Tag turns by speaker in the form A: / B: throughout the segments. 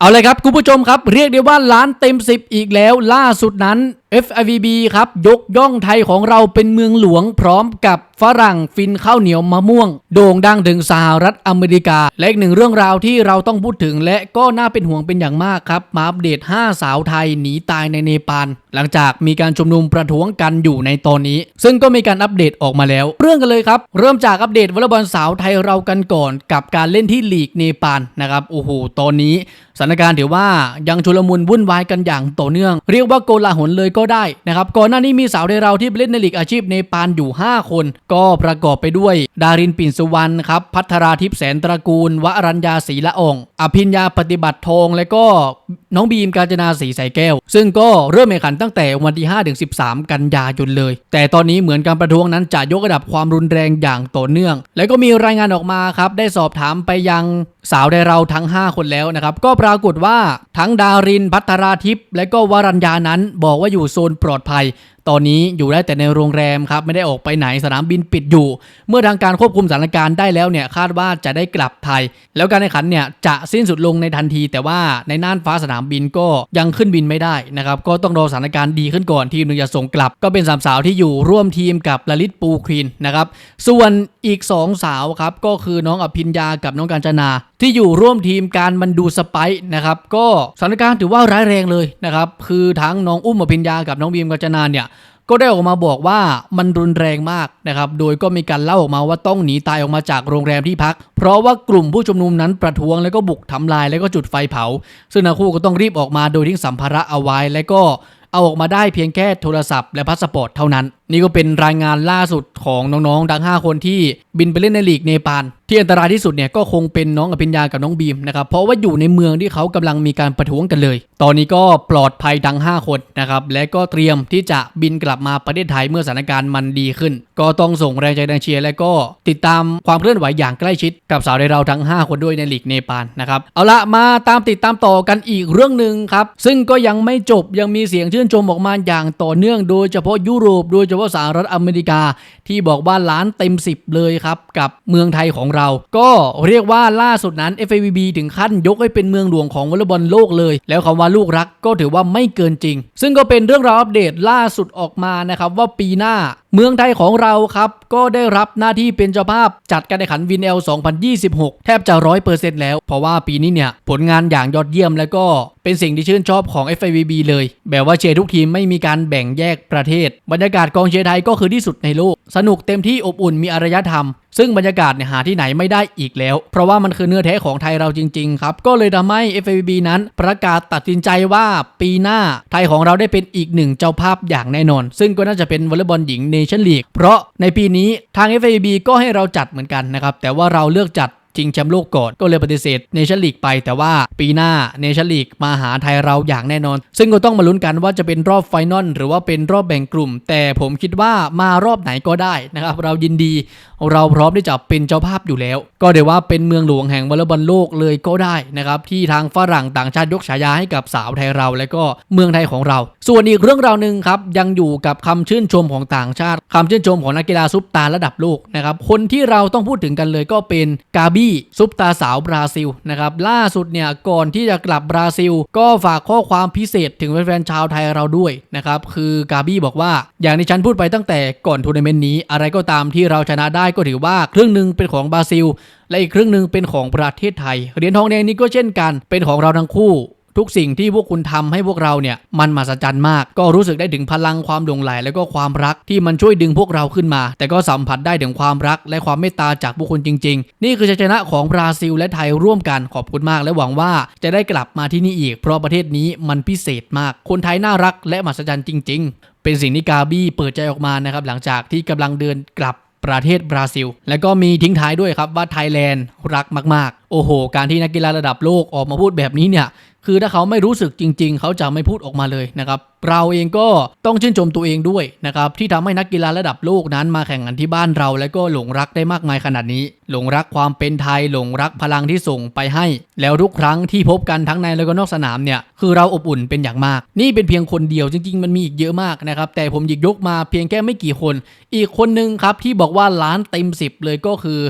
A: เอาเลยครับคุณผู้ชมครับ เรียกได้ว่าล้านเต็ม 10 อีกแล้ว ล่าสุดนั้น FIVB ครับ ยกย่องไทยของเราเป็นเมืองหลวงพร้อมกับฝรั่งฟินข้าวเหนียวมะม่วง โด่งดังถึงสหรัฐอเมริกา และอีกหนึ่งเรื่องราวที่เราต้องพูดถึงและก็น่าเป็นห่วงเป็นอย่างมากครับ มาอัปเดต 5 สาวไทยหนีตายในเนปาลหลังจากมีการชุมนุมประท้วงกันอยู่ในตอนนี้ ซึ่งก็มีการอัปเดตออกมาแล้ว เรื่องกันเลยครับ เริ่มจากอัปเดตวอลเลย์บอลสาวไทยเรากันก่อนกับการเล่นที่ลีกเนปาลนะครับโอ้โหตอนนี้สถานการณ์ถือว่ายังชุลมุนวุ่นวายกันอย่างต่อเนื่อง เรียกว่าโกลาหลเลยก็ได้นะครับก่อนหน้านี้มีสาวไทยเราที่ไปเล่นในลีกอาชีพเนปาลอยู่ 5 คน ก็ประกอบไปด้วย ดารินปิ่นสุวรรณครับพัทราทิพย์แสนตระกูล วรัญญาศรีละองอภิญญาปฏิบัติทองและก็น้องบีมกาญจนาศรีใสแก้ว ซึ่งก็เริ่มแข่งขันตั้งแต่วันที่5ถึง13 กันยายนเลย แต่ตอนนี้เหมือนการประท้วงนั้นจะยกระดับความรุนแรงอย่างต่อเนื่อง แล้วก็มีรายงานออกมาครับได้สอบถามไปยังสาวไดเราทั้ง 5 คนแล้วนะครับก็ปรากฏว่าทั้งดารินพัทราทิพย์และก็วรัญญานั้นบอกว่าอยู่โซนปลอดภัย ตอนนี้อยู่ได้แต่ในโรงแรมครับไม่ได้ออกไปไหนสนามบินปิดอยู่ เมื่อทางการควบคุมสถานการณ์ได้แล้วเนี่ยคาดว่าจะได้กลับไทย แล้วการแข่งขันเนี่ยจะสิ้นสุดลงในทันที แต่ว่าในน่านฟ้าสนามบินก็ยังขึ้นบินไม่ได้นะครับก็ต้องรอสถานการณ์ดีขึ้นก่อนทีมหนึ่งจะส่งกลับ ก็เป็นสามสาวที่อยู่ร่วมทีมกับลลิตปูครีนนะครับส่วนอีก 2 สาวครับก็คือน้องอภิญญากับน้องกาญจนาที่อยู่ร่วมทีมการมันดูสไปซ์นะครับก็สถานการณ์ถือว่าร้ายแรงเลยนะครับคือทั้งน้องอุ้มอภิญญากับน้องบีมกาจนาเนี่ย ก็ได้ออกมาบอกว่ามันรุนแรงมากนะครับ โดยก็มีการเล่าออกมาว่าต้องหนีตายออกมาจากโรงแรมที่พัก เพราะว่ากลุ่มผู้ชุมนุมนั้นประท้วงแล้วก็บุกทำลายแล้วก็จุดไฟเผา ซึ่งนาคู่ก็ต้องรีบออกมาโดยทิ้งสัมภาระเอาไว้ แล้วก็เอาออกมาได้เพียงแค่โทรศัพท์และพาสปอร์ตเท่านั้น นี่ก็เป็นรายงานล่าสุดของน้องๆทั้ง 5 คนที่บินไปเล่นในลีกเนปาลที่อันตรายที่สุดเนี่ยก็คงเป็นน้องอภิญญากับน้องบีมนะครับเพราะว่าอยู่ในเมืองที่เขากำลังมีการประท้วงกันเลย ตอนนี้ก็ปลอดภัยทั้ง 5 คนนะครับและก็เตรียมที่จะบินกลับมาประเทศไทยเมื่อสถานการณ์มันดีขึ้น ก็ต้องส่งแรงใจแรงเชียร์และก็ติดตามความเคลื่อนไหวอย่างใกล้ชิด กับสาวในเราทั้ง 5 คนด้วยในลีกเนปาลนะครับเอาละมาตามติดตามต่อกันอีกเรื่องหนึ่งครับซึ่งก็ยังไม่จบยังมีเสียงชื่นชมออกมาอย่างต่อเนื่องโดยเฉพาะยุโรปโดยเฉพาะสหรัฐอเมริกาที่บอกว่าล้านเต็ม 10 เลยครับ กับเมืองไทยของเรา ก็เรียกว่าล่าสุดนั้น FIVB ถึงขั้นยกให้เป็นเมืองหลวงของวอลเลย์บอลโลกเลย แล้วคำว่าลูกรักก็ถือว่าไม่เกินจริง ซึ่งก็เป็นเรื่องราวอัปเดตล่าสุดออกมานะครับว่าปีหน้า เมืองไทยของเราครับ ก็ได้รับหน้าที่เป็นเจ้าภาพจัดการแข่งขันวินเอล2026 แทบจะร้อยเปอร์เซ็นต์แล้ว เพราะว่าปีนี้เนี่ย ผลงานอย่างยอดเยี่ยมแล้วก็เป็นสิ่งที่ชื่นชอบของ FIVB เลย แบบว่าเชียร์ทุกทีมไม่มีการแบ่งแยกประเทศ บรรยากาศกองเชียร์ไทยก็คือที่สุดในโลก สนุกเต็มที่อบอุ่นมีอารยธรรม ซึ่งบรรยากาศเนี่ยหาที่ไหนไม่ได้อีกแล้ว เพราะว่ามันคือเนื้อแท้ของไทยเราจริงๆครับ ก็เลยทำให้ FIVB นั้นประกาศตัดสินใจว่าปีหน้าไทยของเราได้เป็นอีกหนึ่งเจ้าภาพอย่างแน่นอน ซึ่งก็น่าจะเป็นวอลเลย์บอลหญิงเน Nation League เพราะในปีนี้ทาง FIB ก็ให้เราจัดเหมือนกันนะครับแต่ว่าเราเลือกจัด ชิงแชมป์โลกก่อน ก็เลยปฏิเสธเนชั่นลีกไป แต่ว่าปีหน้าเนชั่นลีกมาหาไทยเราอย่างแน่นอน ซึ่งก็ต้องมาลุ้นกันว่าจะเป็นรอบไฟนอลหรือว่าเป็นรอบแบ่งกลุ่ม แต่ผมคิดว่ามารอบไหนก็ได้นะครับเรายินดี เราพร้อมที่จะเป็นเจ้าภาพอยู่แล้ว ก็เดี๋ยวว่าเป็นเมืองหลวงแห่งวอลเลย์บอลโลกเลยก็ได้นะครับที่ทางฝรั่งต่างชาติยกฉายาให้กับสาวไทยเรา และก็เมืองไทยของเรา ส่วนอีกเรื่องราวหนึ่งครับยังอยู่กับคำชื่นชมของต่างชาติคำชื่นชมของนักกีฬาซุปตาระดับโลกนะครับคนที่เราต้องพูดถึงกันเลยก็เป็นกาบี้ซุปตาสาวบราซิลนะครับล่าสุดเนี่ยก่อนที่จะกลับบราซิล ก็ฝากข้อความพิเศษถึงแฟนๆชาวไทยเราด้วยนะครับคือกาบี้บอกว่า อย่างที่ฉันพูดไปตั้งแต่ก่อนทัวร์นาเมนต์นี้ อะไรก็ตามที่เราชนะได้ก็ถือว่าครึ่งหนึ่งเป็นของบราซิล และอีกครึ่งหนึ่งเป็นของประเทศไทยเหรียญทองแดงนี้ก็เช่นกัน เป็นของเราทั้งคู่ ทุกสิ่งที่พวกคุณทำให้พวกเราเนี่ยมันมหัศจรรย์มาก ก็รู้สึกได้ถึงพลังความหลงไหล แล้วก็ความรักที่มันช่วยดึงพวกเราขึ้นมา แต่ก็สัมผัสได้ถึงความรักและความเมตตาจากพวกคุณจริง ๆ นี่คือชัยชนะของบราซิลและไทยร่วมกันขอบคุณมาก และหวังว่าจะได้กลับมาที่นี่อีก เพราะประเทศนี้มันพิเศษมาก คนไทยน่ารักและมหัศจรรย์จริง ๆ เป็นสิ่งที่กาบี้เปิดใจออกมานะครับหลังจากที่กำลังเดินกลับประเทศบราซิล และก็มีทิ้งท้ายด้วยครับว่าไทยแลนด์รักมาก โอ้โห การที่นักกีฬาระดับโลกออกมาพูดแบบนี้เนี่ย คือถ้าเขาไม่รู้สึกจริง ๆ เขาจะไม่พูดออกมาเลยนะครับ เราเองก็ต้องชื่นชมตัวเองด้วยนะครับ ที่ทำให้นักกีฬาระดับโลกนั้นมาแข่งขันที่บ้านเรา และก็หลงรักได้มากมายขนาดนี้ หลงรักความเป็นไทย หลงรักพลังที่ส่งไปให้ แล้วทุกครั้งที่พบกันทั้งในและก็นอกสนามเนี่ย คือเราอบอุ่นเป็นอย่างมาก นี่เป็นเพียงคนเดียวจริง ๆ มันมีอีกเยอะมากนะครับ แต่ผมหยิบยกมาเพียงแค่ไม่กี่คน อีกคนนึงครับที่บอกว่าล้านเต็ม 10 เลยก็คือ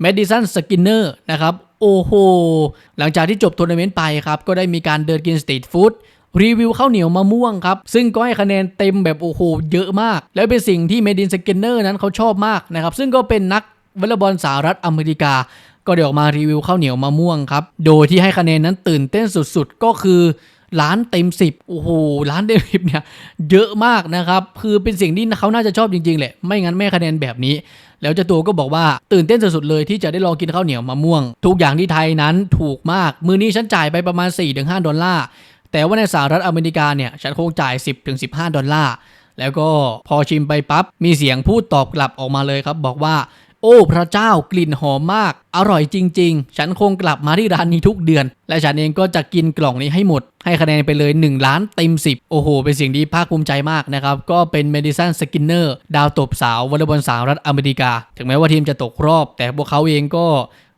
A: แมดดิสันสกินเนอร์นะครับ โอ้โห หลังจากที่จบทัวร์นาเมนต์ไปครับ ก็ได้มีการเดินกินสตรีทฟู้ดรีวิวข้าวเหนียวมะม่วงครับ ซึ่งก็ให้คะแนนเต็มแบบโอ้โหเยอะมาก และเป็นสิ่งที่เมดินสเกนเนอร์นั้นเขาชอบมากนะครับ ซึ่งก็เป็นนักวอลเลย์บอลสหรัฐอเมริกา ก็เด้ออกมารีวิวข้าวเหนียวมะม่วงครับ โดยที่ให้คะแนนนั้นตื่นเต้นสุดๆ ก็คือ ล้านเต็ม 10 โอ้โหล้านเต็มสิบเนี่ยเยอะมากนะครับ คือเป็นสิ่งที่เขาน่าจะชอบจริงๆแหละ ไม่งั้นไม่คะแนนแบบนี้ แล้วเจ้าตัวก็บอกว่าตื่นเต้นสุดๆเลยที่จะได้ลองกินข้าวเหนียวมะม่วง ทุกอย่างที่ไทยนั้นถูกมาก มือนี้ฉันจ่ายไปประมาณ 4-5 ดอลลาร์ แต่ว่าในสหรัฐอเมริกาเนี่ยฉันคงจ่าย 10-15 ดอลลาร์ แล้วก็พอชิมไปปั๊บมีเสียงพูดตอบกลับออกมาเลยครับ บอกว่า โอ้พระเจ้ากลิ่นหอมมาก อร่อยจริง ๆ ฉันคงกลับมาที่ร้านนี้ทุกเดือน และฉันเองก็จะกินกล่องนี้ให้หมด ให้คะแนนไปเลย 1 ล้านเต็ม 10 โอ้โห เป็นสิ่งที่ภาคภูมิใจมากนะครับ ก็เป็นเมดิสันสกินเนอร์ดาวตบสาววอลเลย์บอลสาวรัฐอเมริกา ถึงแม้ว่าทีมจะตกรอบ แต่พวกเขาเองก็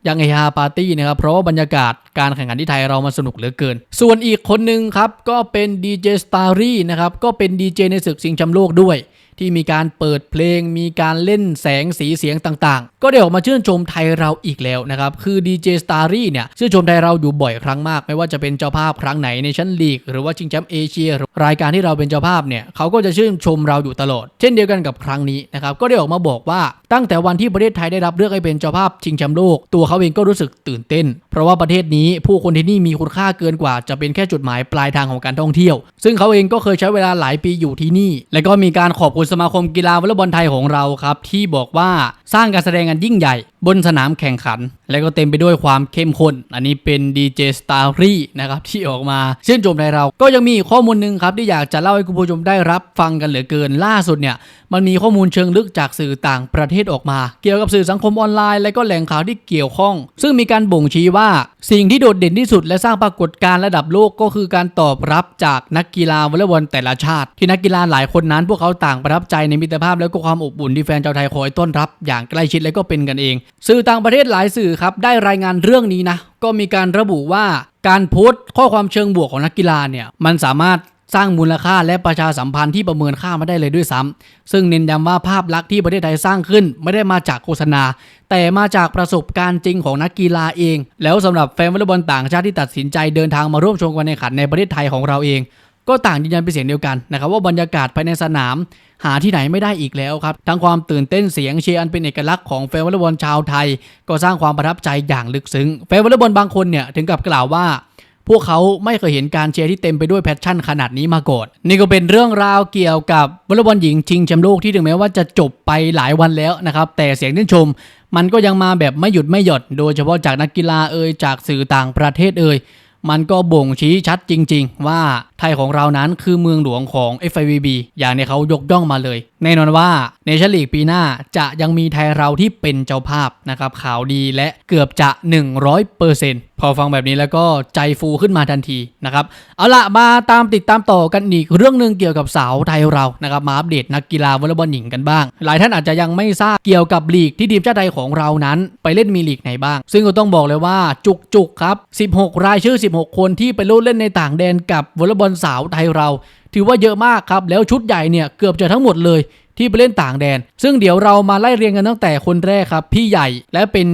A: ยังเฮฮาปาร์ตี้นะครับ เพราะว่าบรรยากาศการแข่งขันที่ไทยเรามาสนุกเหลือเกิน ส่วนอีกคนหนึ่งครับ ก็เป็นดีเจสตารี่นะครับ ก็เป็นดีเจในศึกชิงแชมป์โลกด้วยที่มีการเปิดเพลง มีการเล่นแสงสีเสียงต่างๆ ก็ได้ออกมาชื่นชมไทยเราอีกแล้วนะครับคือดีเจสตารี่เนี่ยชื่นชมไทยเราอยู่บ่อยครั้งมาก ไม่ว่าจะเป็นเจ้าภาพครั้งไหนในชั้นลีก หรือว่าชิงแชมป์เอเชียรายการที่เราเป็นเจ้าภาพเนี่ยเขาก็จะชื่นชมเราอยู่ตลอด เช่นเดียวกันกับครั้งนี้นะครับก็ได้ออกมาบอกว่าตั้งแต่วันที่ประเทศไทยได้รับเลือกให้เป็นเจ้าภาพชิงแชมป์โลกตัวเขาเองก็รู้สึกตื่นเต้น เพราะว่าประเทศนี้ผู้คนที่นี่มีคุณค่าเกินกว่า จะเป็นแค่จุดหมายปลายทางของการท่องเที่ยว ซึ่งเขาเองก็เคยใช้เวลาหลายปีอยู่ที่นี่ และก็มีการขอบคุณสมาคมกีฬาวอลเลย์บอลไทยของเราครับที่บอกว่าสร้างการแสดงกันยิ่งใหญ่ บนสนามแข่งขัน และก็เต็มไปด้วยความเข้มข้น อันนี้เป็นดีเจสตารี่นะครับที่ออกมาเชื่นชมในเรา ก็ยังมีข้อมูลหนึ่งครับที่อยากจะเล่าให้คุณผู้ชมได้รับฟังกันเหลือเกินล่าสุดเนี่ยมันมีข้อมูลเชิงลึกจากสื่อต่างประเทศออกมา เกี่ยวกับสื่อสังคมออนไลน์ และก็แหล่งข่าวที่เกี่ยวข้อง ซึ่งมีการบ่งชี้ว่า สิ่งที่โดดเด่นที่สุด และสร้างปรากฏการณ์ระดับโลกก็คือการตอบรับจากนักกีฬาวอลเลย์บอลแต่ละชาติ ที่นักกีฬาหลายคนนั้น พวกเขาต่างประทับใจในมิตรภาพและก็ความอบอุ่นที่แฟนชาวไทยคอยต้อนรับ อย่างใกล้ชิดและก็เป็นกันเอง สื่อต่างประเทศหลายสื่อครับได้รายงานเรื่องนี้นะก็มีการระบุว่าการโพสต์ข้อความเชิงบวกของนักกีฬาเนี่ยมันสามารถสร้างมูลค่าและประชาสัมพันธ์ที่ประเมินค่ามาได้เลยด้วยซ้ำซึ่งเน้นย้ำว่าภาพลักษณ์ที่ประเทศไทยสร้างขึ้น ไม่ได้มาจากโฆษณา แต่มาจากประสบการณ์จริงของนักกีฬาเอง แล้วสำหรับแฟนวอลเลย์บอลต่างชาติที่ตัดสินใจเดินทางมาร่วมชมการแข่งขันในประเทศไทยของเราเอง ก็ต่างยืนยันเป็นเสียงเดียวกันนะครับว่าบรรยากาศภายในสนาม หาที่ไหนไม่ได้อีกแล้วครับ ทั้งความตื่นเต้นเสียงเชียร์อันเป็นเอกลักษณ์ของแฟนวอลเลย์บอลชาวไทย ก็สร้างความประทับใจอย่างลึกซึ้งแฟนวอลเลย์บอลบางคนเนี่ยถึงกับกล่าวว่าพวกเขาไม่เคยเห็นการเชียร์ที่เต็มไปด้วยแพชชั่นขนาดนี้มาก่อน นี่ก็เป็นเรื่องราวเกี่ยวกับวอลเลย์บอลหญิงชิงแชมป์โลกที่ถึงแม้ว่าจะจบไปหลายวันแล้วนะครับ แต่เสียงชื่นชม มันก็ยังมาแบบไม่หยุดไม่หย่อนโดยเฉพาะจากนักกีฬาเอ่ยจากสื่อต่างประเทศเอ่ยมันก็บ่งชี้ชัดจริง ๆ ว่า ไทยของเรานั้นคือเมืองหลวงของ FIVB อย่างในเขายกย่องมาเลย แน่นอนว่าในชั่นลีกปีหน้าจะยังมีไทยเราที่เป็นเจ้าภาพนะครับข่าวดีและเกือบจะ 100%พอฟังแบบนี้แล้วก็ใจฟูขึ้นมาทันทีนะครับ เอาละมาตามติดตามต่อกันอีกเรื่องหนึ่งเกี่ยวกับสาวไทยเรานะครับมาอัปเดตนักกีฬาวอลเลย์บอลหญิงกันบ้าง หลายท่านอาจจะยังไม่ทราบเกี่ยวกับลีกที่ทีมชาติไทยของเรานั้น ไปเล่นมีลีกไหนบ้าง ซึ่งก็ต้องบอกเลยว่าจุกๆครับ 16 รายชื่อ 16 คนที่ไปโลดเล่นในต่างแดนกับวอลเลย์บอลสาวไทยเรา ถือว่าเยอะมากครับ แล้วชุดใหญ่เนี่ยเกือบจะทั้งหมดเลย ที่ไปเล่นต่างแดน ซึ่งเดี๋ยวเรามาไล่เรียงกันตั้งแต่คนแรกครับ พี่ใหญ่และเป็น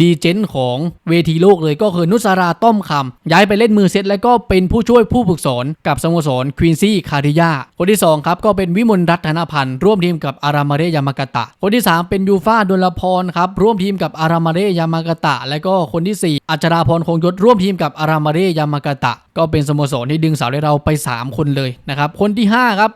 A: ดีเจนของเวทีโลกเลยก็คือนุสราต้อมคำย้ายไปเล่นมือเซตและก็เป็นผู้ช่วยผู้ฝึกสอนกับสโมสรควีนซี่คาริยาคนที่2ครับก็เป็นวิมลรัตนพันธ์ร่วมทีมกับอารามาเรยามากตะ คนที่ 3 เป็นยูฟาดลพรครับร่วมทีมกับอารามาเรยามากตะ และก็คนที่ 4 อัจราพรคงยศร่วมทีมกับอารามาเรยามากตะ ก็เป็นสโมสรที่ดึงสาวได้เราไป 3 คนเลยนะครับคนที่5ครับ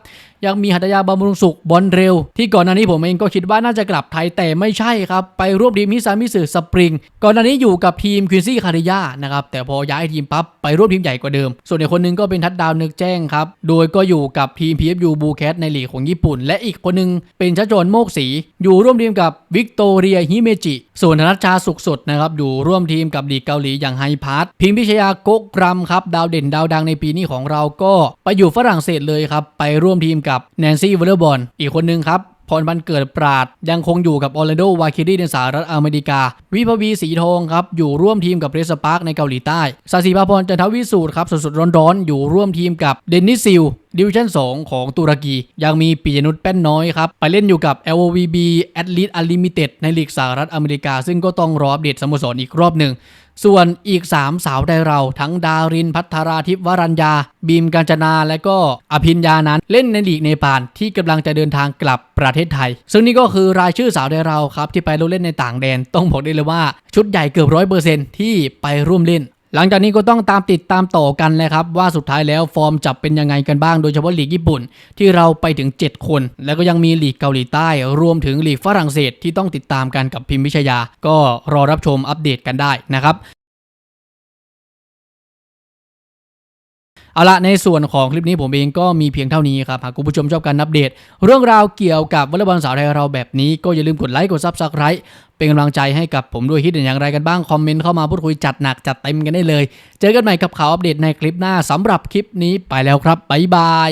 A: ยังมีหัตยาบำรุงสุขบอลเร็ว ที่ก่อนหน้านี้ผมเองก็คิดว่าน่าจะกลับไทยแต่ไม่ใช่ครับ ไปร่วมทีมมิซามิสึสปริง ก่อนหน้านี้อยู่กับทีมควินซี่คาริยานะครับแต่พอย้ายทีมปั๊บไปร่วมทีมใหญ่กว่าเดิม ส่วนอีกคนนึงก็เป็นทัดดาวนึกแจ้งครับโดยก็อยู่กับทีม PFU บูแคสในลีกของญี่ปุ่น และอีกคนนึงเป็นชัชจนโมกศรีอยู่ร่วมทีมกับวิกตอเรียฮิเมจิ ส่วนธนัชชาสุขสดนะครับอยู่ร่วมทีมกับลีกเกาหลีอย่างไฮพาร์ทพิมพิชยากกรัมครับดาวเด่นดาวดังในปีนี้ของเราก็ไปอยู่ฝรั่งเศสเลยครับไปร่วมทีมกับแนนซี่วอลเลย์บอลอีกคนนึงครับพรพันเกิดปราด ยังคงอยู่กับออร์แลนโดวาคิรีในสหรัฐอเมริกา วิภวีสีทองครับ อยู่ร่วมทีมกับเรสปาร์กในเกาหลีใต้สาสีภาพรจันทวิสูตรครับ สดๆร้อนๆ อยู่ร่วมทีมกับเดนนิสซิลดิวิชั่น 2 ของตุรกี ยังมีปิยนุชแป้นน้อยครับ ไปเล่นอยู่กับ LOVB Athlete Unlimited ในลีกสหรัฐอเมริกา ซึ่งก็ต้องรออัปเดตสโมสรอีกรอบหนึ่ง ส่วนอีก 3 สาวไดเราทั้งดารินพัทราทิพวรัญญา บีมกาญจนาและก็อภินญานั้นเล่นในลีกเนปาลที่กำลังจะเดินทางกลับประเทศไทย ซึ่งนี่ก็คือรายชื่อสาวไดเราครับที่ไปร่วมเล่นในต่างแดน ต้องบอกได้เลยว่าชุดใหญ่เกือบร้อยเปอร์เซ็นที่ไปร่วมเล่น หลังจากนี้ก็ต้องตามติดตามต่อกันเลยครับ ว่าสุดท้ายแล้วฟอร์มจับเป็นยังไงกันบ้างโดยเฉพาะลีกญี่ปุ่น ที่เราไปถึง 7 คน แล้วก็ยังมีลีกเกาหลีใต้ รวมถึงลีกฝรั่งเศสที่ต้องติดตามกันกับพิมพ์วิชยา ก็รอรับชมอัปเดตกันได้นะครับ เอาละในส่วนของคลิปนี้ผมเองก็มีเพียงเท่านี้ครับ หากคุณผู้ชมชอบการอัปเดต เรื่องราวเกี่ยวกับวอลเลย์บอลสาวไทยเราแบบนี้ก็อย่าลืมกดไลค์กดซับสไครต์เป็นกำลังใจให้กับผมด้วยคิดเห็นอย่างไรกันบ้าง คอมเมนต์เข้ามาพูดคุยจัดหนักจัดเต็มกันได้เลย เจอกันใหม่กับข่าวอัปเดตในคลิปหน้าสำหรับคลิปนี้ไปแล้วครับบ๊ายบาย